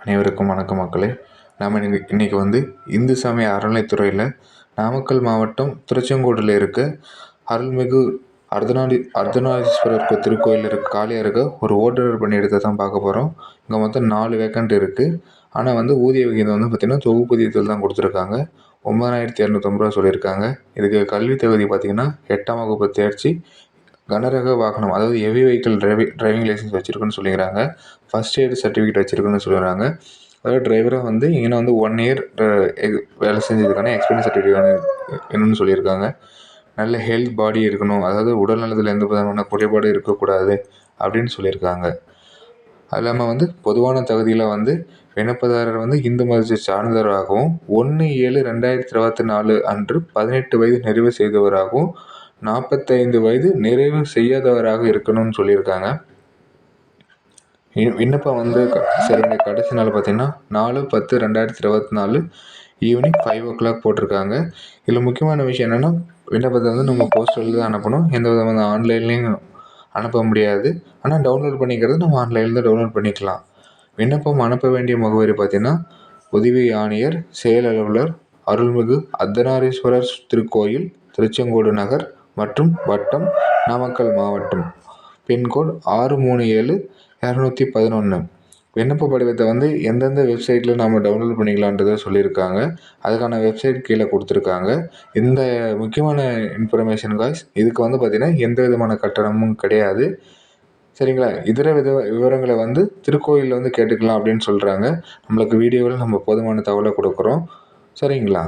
அனைவருக்கும் வணக்கம் மக்களே. நாம் இன்னைக்கு இன்றைக்கி வந்து இந்து சமய அறநிலைத்துறையில் நாமக்கல் மாவட்டம் திருச்செங்கோடில் இருக்க அருள்மிகு அர்த்தநாதி அர்த்தநாதீஸ்வரர் திருக்கோயில் இருக்க காலியாக இருக்க ஒரு ஓட்டுநர் பணியிடத்தை தான் பார்க்க போகிறோம் இங்கே மொத்தம் நாலு வேக்கண்ட் இருக்குது ஆனால் வந்து ஊதிய விகிதம் வந்து பார்த்திங்கன்னா தொகுப்பூதியத்தில் தான் கொடுத்துருக்காங்க. ஒம்பதாயிரத்தி இரநூத்தம்பது ரூபா சொல்லியிருக்காங்க. இதுக்கு கல்வி தகுதி பார்த்திங்கன்னா எட்டாம் வகுப்பு தேர்ச்சி கனரக வாகனம் அதாவது heavy vehicle driving driving license வச்சுருக்குன்னு சொல்லிக்கிறாங்க. ஃபஸ்ட் எய்டு சர்டிஃபிகேட் வச்சுருக்குன்னு சொல்லிடுறாங்க அதாவது டிரைவராக வந்து இங்கே வந்து ஒன் இயர் வேலை செஞ்சதுக்கான எக்ஸ்பீரியன்ஸ் சர்டிஃபிகேட் வேணும்னு சொல்லியிருக்காங்க. நல்ல ஹெல்த் பாடி இருக்கணும். அதாவது உடல் நலத்தில் எந்த விதமான குறைபாடும் இருக்கக்கூடாது அப்படின்னு சொல்லியிருக்காங்க. அது இல்லாமல் வந்து பொதுவான தகுதியில் வந்து விண்ணப்பதாரர் வந்து இந்து மதத்தை சார்ந்தவராகவும் ஒன்று ஏழு ரெண்டாயிரத்தி இருபத்தி நாலு அன்று பதினெட்டு வயது நிறைவு செய்தவராகவும் நாற்பத்தைந்து வயது நிறைவு செய்யாதவராக இருக்கணும்னு சொல்லியிருக்காங்க. விண்ணப்பம் வந்து சரிங்க கடைசி நாள் பார்த்தீங்கன்னா நாலு பத்து ரெண்டாயிரத்தி இருபத்தி நாலு ஈவினிங் ஃபைவ் ஓ கிளாக் போட்டிருக்காங்க. இதில் முக்கியமான விஷயம் என்னென்னா விண்ணப்பத்தை வந்து நம்ம போஸ்டலில் தான் அனுப்பணும். எந்த விதமான ஆன்லைன்லேயும் அனுப்ப முடியாது. ஆனால் டவுன்லோட் பண்ணிக்கிறது நம்ம ஆன்லைனில் தான் டவுன்லோட் பண்ணிக்கலாம். விண்ணப்பம் அனுப்ப வேண்டிய முகவரி பார்த்தீங்கன்னா உதவி ஆணையர் செயல் அலுவலர் அருள்மிகு அர்த்தநாரீஸ்வரர் திருக்கோயில் திருச்செங்கோடு நகர் மற்றும் வட்டம் நாமக்கல் மாவட்டம். பின்கோட் ஆறு மூணு ஏழு இரநூத்தி பதினொன்று விண்ணப்ப படிவத்தை வந்து எந்தெந்த வெப்சைட்டில் நாம் டவுன்லோட் பண்ணிக்கலான்றதை சொல்லியிருக்காங்க. அதுக்கான வெப்சைட் கீழே கொடுத்துருக்காங்க. இந்த முக்கியமான இன்ஃபர்மேஷன் காய்ஸ் இதுக்கு வந்து பார்த்திங்கன்னா எந்த விதமான கட்டணமும் கிடையாது. சரிங்களா? இதர வித விவரங்களை வந்து திருக்கோயிலில் வந்து கேட்டுக்கலாம் அப்படின்னு சொல்கிறாங்க நம்மளுக்கு வீடியோவில் நம்ம போதுமான தகவலை கொடுக்குறோம். சரிங்களா?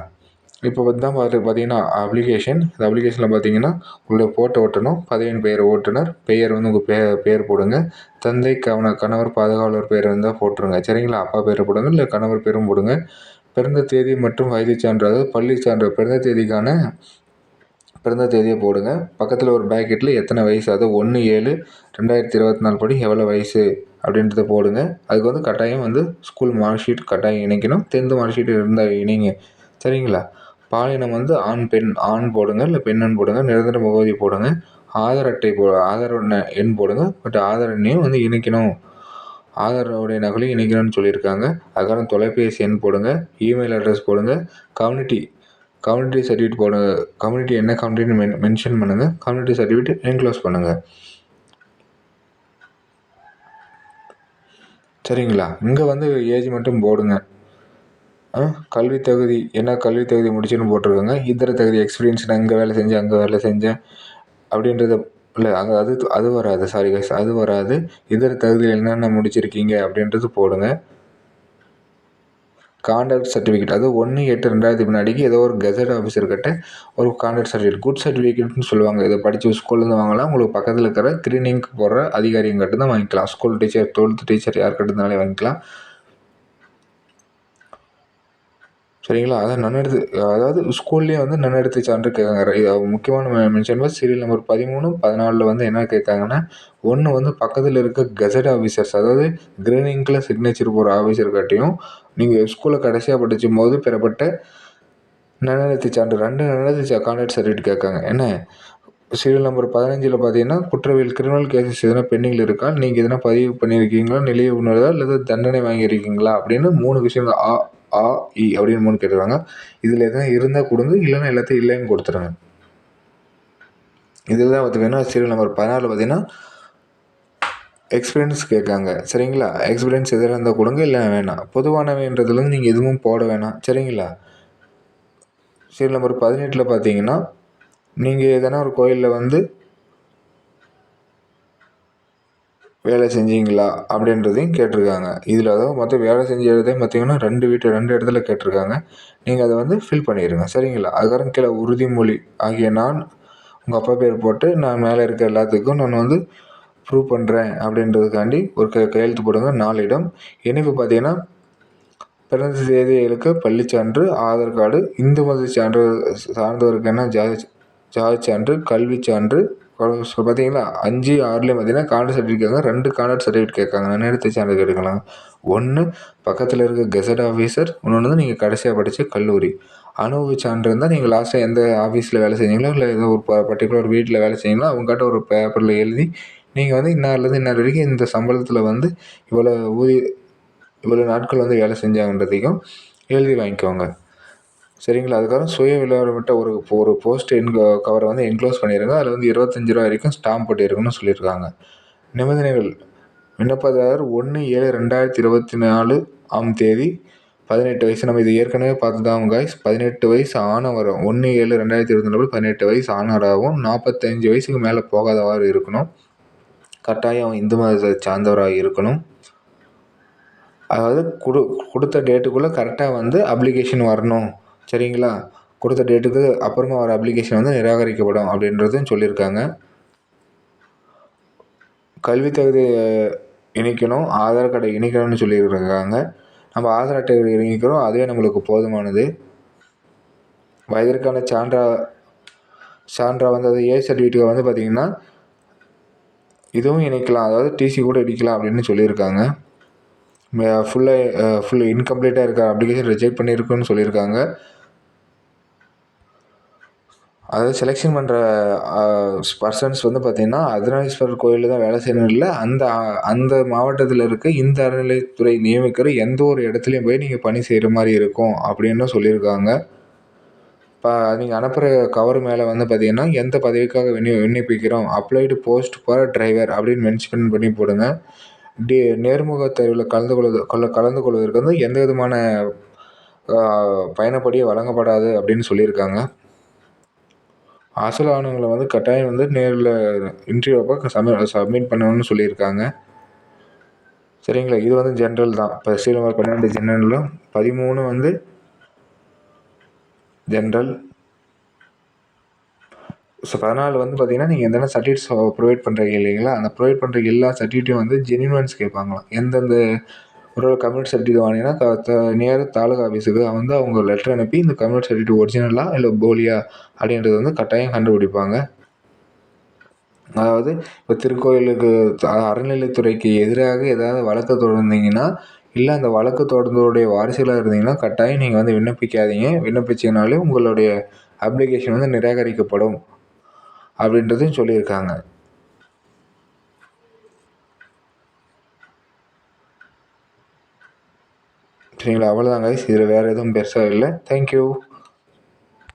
இப்போ வந்து தான் பார்த்து பார்த்தீங்கன்னா அப்ளிகேஷன் இந்த அப்ளிகேஷனில் பார்த்தீங்கன்னா உங்களுடைய ஃபோட்டோ ஓட்டணும் பதவியின் பெயர் ஓட்டுநர் பெயர் வந்து உங்கள் பே பெயர் போடுங்க. தந்தை கவன கணவர் பாதுகாவலர் பேர் இருந்தால் போட்டுருங்க. சரிங்களா? அப்பா பேர் போடுங்க இல்லை கணவர் பேரும் போடுங்க. பிறந்த தேதி மற்றும் வயது சான்று அதாவது பள்ளி சான்று பிறந்த தேதிக்கான பிறந்த தேதியை போடுங்க. பக்கத்தில் ஒரு பேக்கெட்டில் எத்தனை வயசு? அது ஒன்று ஏழு ரெண்டாயிரத்தி இருபத்தி நாலு படி எவ்வளோ வயசு? அப்படின்றத போடுங்க. அதுக்கு வந்து கட்டாயம் வந்து ஸ்கூல் மார்க் ஷீட் கட்டாயம் இணைக்கணும். டென்த்து மார்க் ஷீட் இருந்தால் இணைங்க. சரிங்களா? பாலினம் வந்து ஆண் பெண் ஆண் போடுங்க இல்லை பெண்ணன் போடுங்க நிரந்தர முகவரி போடுங்க. ஆதார் அட்டை போ ஆதார் எண் போடுங்க பட் ஆதார் எண்ணையும் வந்து இணைக்கணும். ஆதாரோடைய நகலையும் இணைக்கணும்னு சொல்லியிருக்காங்க. அதுக்கான தொலைபேசி எண் போடுங்க இமெயில் அட்ரஸ் போடுங்க கம்யூனிட்டி கம்யூனிட்டி சர்டிஃபிகேட் போடுங்க கம்யூனிட்டி என்ன கம்யூனிட்டின்னு மென் மென்ஷன் பண்ணுங்கள் கம்யூனிட்டி சர்டிஃபிகேட் என்க்ளோஸ் பண்ணுங்கள் சரிங்களா? இங்கே வந்து ஏஜ் மட்டும் போடுங்க. கல்வி தகுதி என்ன கல்வி தகுதி முடிச்சுன்னு போட்டிருக்காங்க. இதர தகுதி எக்ஸ்பீரியன்ஸ் நான் இங்கே வேலை செஞ்சேன் அங்கே வேலை செஞ்சேன் அப்படின்றத இல்லை அங்கே அது அது வராது. சாரி கைஸ் அது வராது. இதர தகுதியில் என்னென்ன முடிச்சிருக்கீங்க அப்படின்றது போடுங்க. கான்டாக்ட் சர்டிஃபிகேட் அது ஒன்று எட்டு ரெண்டாயிரத்தி முன்னாடிக்கு ஏதோ ஒரு கெசட் ஆஃபீஸர்கிட்ட ஒரு கான்டாக்ட் சர்டிஃபிகேட் குட் சர்டிஃபிகேட்னு சொல்லுவாங்க. இதை படித்து ஸ்கூல்லேருந்து வாங்கலாம். உங்களுக்கு பக்கத்தில் இருக்கிற க்ரீனிங் போடுற அதிகாரிங்கிட்ட தான் வாங்கிக்கலாம். ஸ்கூல் டீச்சர் டுவெல்த் டீச்சர் யார்கிட்ட இருந்தாலே வாங்கிக்கலாம். சரிங்களா? அதான் நன்னடத்து அதாவது ஸ்கூல்லேயே வந்து நன்னடத்து சான்று கேட்காங்க முக்கியமான மென்ஷன் சீரியல் நம்பர் பதிமூணு பதினாலில் வந்து என்ன கேட்காங்கன்னா ஒன்று வந்து பக்கத்தில் இருக்க கெசட் ஆஃபீஸர்ஸ் அதாவது கிரீனிங்கில் சிக்னேச்சர் போகிற ஆஃபீஸர்கிட்டையும் நீங்கள் ஸ்கூலில் கடைசியாக படிச்சும் போது பெறப்பட்ட நன்னெடுத்து சான்று ரெண்டு நன்னெடுத்து கான்டாக்ட் சர்டிஃபிகேட் கேட்காங்க. என்ன? சீரியல் நம்பர் பதினஞ்சில் பார்த்தீங்கன்னா குற்றவியல் கிரிமினல் கேசஸ் எதனா பெண்டிங்கில் இருக்கா? நீங்கள் எதனா பதிவு பண்ணியிருக்கீங்களா? நிலைய உணர்தா? அல்லது தண்டனை வாங்கியிருக்கீங்களா? அப்படின்னு மூணு விஷயங்கள் ஆ ஆ இ அப்படின்னு மூணு கேட்டுருக்காங்க இதில் எதனா இருந்தால் கொடுங்க இல்லைன்னா எல்லாத்தையும் இல்லைன்னு கொடுத்துருங்க. இதில் தான் பார்த்தீங்கன்னா சீரியல் நம்பர் பதினாறில் பார்த்தீங்கன்னா எக்ஸ்பீரியன்ஸ் கேட்காங்க. சரிங்களா? எக்ஸ்பீரியன்ஸ் எதில் இருந்தால் கொடுங்க இல்லை வேணாம். பொதுவானவைன்றதுலேருந்து நீங்கள் எதுவும் போட வேணாம். சரிங்களா? சீரியல் நம்பர் பதினெட்டில் பார்த்தீங்கன்னா நீங்கள் எதனா ஒரு கோயிலில் வந்து வேலை செஞ்சீங்களா அப்படின்றதையும் கேட்டிருக்காங்க. இதில் அதாவது மொத்தம் வேலை செஞ்ச இடத்தையும் பார்த்தீங்கன்னா ரெண்டு வீட்டு ரெண்டு இடத்துல கேட்டிருக்காங்க. நீங்கள் அதை வந்து ஃபில் பண்ணிடுங்க. சரிங்களா? அதுக்கப்புறம் கீழே உறுதிமொழி ஆகிய நான் உங்கள் அப்பா பேர் போட்டு நான் மேலே இருக்க எல்லாத்துக்கும் நான் வந்து ப்ரூவ் பண்ணுறேன் அப்படின்றதுக்காண்டி ஒரு க கையெழுத்து போடுங்க. நாலு இடம் இணைப்பு பார்த்தீங்கன்னா பிறந்த தேதிகளுக்கு பள்ளிச்சான்று ஆதார் கார்டு இந்து மத சான்று சார்ந்தவருக்கான ஜாதி ஜாதி சான்று கல்வி சான்று ஸோ பார்த்தீங்களா அஞ்சு ஆறுலேயும் பார்த்தீங்கன்னா கான்டாக்ட் சர்டிஃபிகேட் கேட்காங்க ரெண்டு கான்டாக்ட் சர்டிஃபிகேட் கேட்காங்க. நன்னெடுத்து சான்று கேட்கலாம் ஒன்று பக்கத்தில் இருக்க கெசட் ஆஃபீஸர் இன்னொன்று வந்து நீங்கள் கடைசியாக படித்த கல்லூரி. அனுபவ சான்று இருந்தால் நீங்கள் லாஸ்ட்டாக எந்த ஆஃபீஸில் வேலை செஞ்சீங்களோ இல்லை ஏதோ ஒரு பர்டிகுலர் வீட்டில் வேலை செஞ்சீங்களோ அவங்ககிட்ட ஒரு பேப்பரில் எழுதி நீங்கள் வந்து இன்னார்லேருந்து இன்னார் வரைக்கும் இந்த சம்பளத்தில் வந்து இவ்வளோ ஊதிய இவ்வளோ நாட்கள் வந்து வேலை செஞ்சாங்கன்றதையும் எழுதி வாங்கிக்கோங்க. சரிங்களா? அதுக்கப்புறம் சுய விளம்பரப்பட்ட ஒரு ஒரு போஸ்ட் என் கவரை வந்து என்க்ளோஸ் பண்ணிடுங்க அதில் வந்து இருபத்தஞ்சி ரூபா வரைக்கும் ஸ்டாம்ப் போட்டிருக்குன்னு சொல்லியிருக்காங்க. நிபந்தனைகள். விண்ணப்பதாரர் ஒன்று ஏழு ரெண்டாயிரத்தி இருபத்தி நாலு ஆம் தேதி பதினெட்டு வயசு. நம்ம இது ஏற்கனவே பார்த்து தான் காய்ஸ் பதினெட்டு வயசு ஆனவரும் ஒன்று ஏழு ரெண்டாயிரத்தி இருபத்தி நாலு பதினெட்டு வயசு ஆனவராகவும் நாற்பத்தஞ்சு வயசுக்கு மேலே போகாதவாறு இருக்கணும். கட்டாயம் இந்து மதத்தை சார்ந்தவராக இருக்கணும். அதாவது கொடு கொடுத்த டேட்டுக்குள்ளே கரெக்டாக வந்து அப்ளிகேஷன் வரணும். சரிங்களா? கொடுத்த டேட்டுக்கு அப்புறமா வர அப்ளிகேஷன் வந்து நிராகரிக்கப்படும் அப்படின்றதும் சொல்லியிருக்காங்க. கல்வி தகுதி இணைக்கணும் ஆதார் கார்டை இணைக்கணும்னு சொல்லியிருக்காங்க. நம்ம ஆதார் அட்டை இணைக்கிறோம் அதுவே நம்மளுக்கு போதுமானது. வயதிற்கான சான்றா சான்றா வந்து அது ஏ சர்டிஃபிகேட் வந்து பார்த்திங்கன்னா இதுவும் இணைக்கலாம் அதாவது டிசி கூட இடிக்கலாம் அப்படின்னு சொல்லியிருக்காங்க. ஃபுல்லாக ஃபுல் இன்கம்ப்ளீட்டாக இருக்க அப்ளிகேஷன் ரிஜெக்ட் பண்ணியிருக்குன்னு சொல்லியிருக்காங்க. அதாவது செலெக்ஷன் பண்ணுற பர்சன்ஸ் வந்து பார்த்திங்கன்னா அர்த்தநாரீஸ்வரர் கோயிலில் தான் வேலை செய்யணும் இல்லை அந்த அந்த மாவட்டத்தில் இருக்க இந்த அறநிலையத்துறை நியமிக்கிற எந்த ஒரு இடத்துலையும் போய் நீங்கள் பணி செய்கிற மாதிரி இருக்கும் அப்படின்னு சொல்லியிருக்காங்க. இப்போ நீங்கள் அனுப்புகிற கவர் மேலே வந்து பார்த்திங்கன்னா எந்த பதவிக்காக விண்ணி விண்ணப்பிக்கிறோம்? அப்ளைடு போஸ்ட் ஃபார் டிரைவர் அப்படின்னு மென்ஷன் பண்ணி போடுங்க. டி நேர்முக தேர்வில் கலந்து கொள்வது கொள்ள கலந்து கொள்வதற்கு வந்து எந்த விதமான பயணப்படியே வழங்கப்படாது அப்படின்னு சொல்லியிருக்காங்க. அசல் ஆவணங்களை வந்து கட்டாயம் வந்து நேரில் இன்டர்வியூ அப்போ சம சப்மிட் பண்ணணும்னு சொல்லியிருக்காங்க. சரிங்களா? இது வந்து ஜென்ரல் தான். இப்போ சீல் நம்பர் பன்னெண்டு ஜென்ரலில் பதிமூணு வந்து ஜென்ரல் ஸோ பதினாலு வந்து பார்த்தீங்கன்னா நீங்கள் எந்தெந்த சர்டிஃபிகேட்ஸ் ப்ரொவைட் பண்ணுறீங்க இல்லைங்களா? அந்த ப்ரொவைட் பண்ணுற எல்லா சர்டிஃபிகேட்டையும் வந்து ஜெனியூன்ஸ் கேட்பாங்களாம் எந்தெந்த ஒரு கம்யூனிட்டி சர்டிஃபிகேட் வாங்கினீங்கன்னா நியர் தாலுகா ஆஃபீஸுக்கு வந்து அவங்க லெட்டர் அனுப்பி இந்த கம்யூனிட்டி சர்டிஃபிகேட் ஒரிஜினலா இல்லை போலியா அப்படின்றது வந்து கட்டாயம் கண்டுபிடிப்பாங்க. அதாவது இப்போ திருக்கோயிலுக்கு அறநிலைத்துறைக்கு எதிராக ஏதாவது வழக்கு தொடர்ந்தீங்கன்னா இல்லை அந்த வழக்கு தொடர்ந்தோடைய வாரிசுகளாக இருந்தீங்கன்னா கட்டாயம் நீங்கள் வந்து விண்ணப்பிக்காதீங்க. விண்ணப்பிச்சிங்கனாலே உங்களுடைய அப்ளிகேஷன் வந்து நிராகரிக்கப்படும். அப்படின்றதையும் சொல்லியிருக்காங்க. சரிங்களா? அவ்வளோதான் கைஸ் இதில் வேறு எதுவும் பெருசாக இல்லை. தேங்க்யூ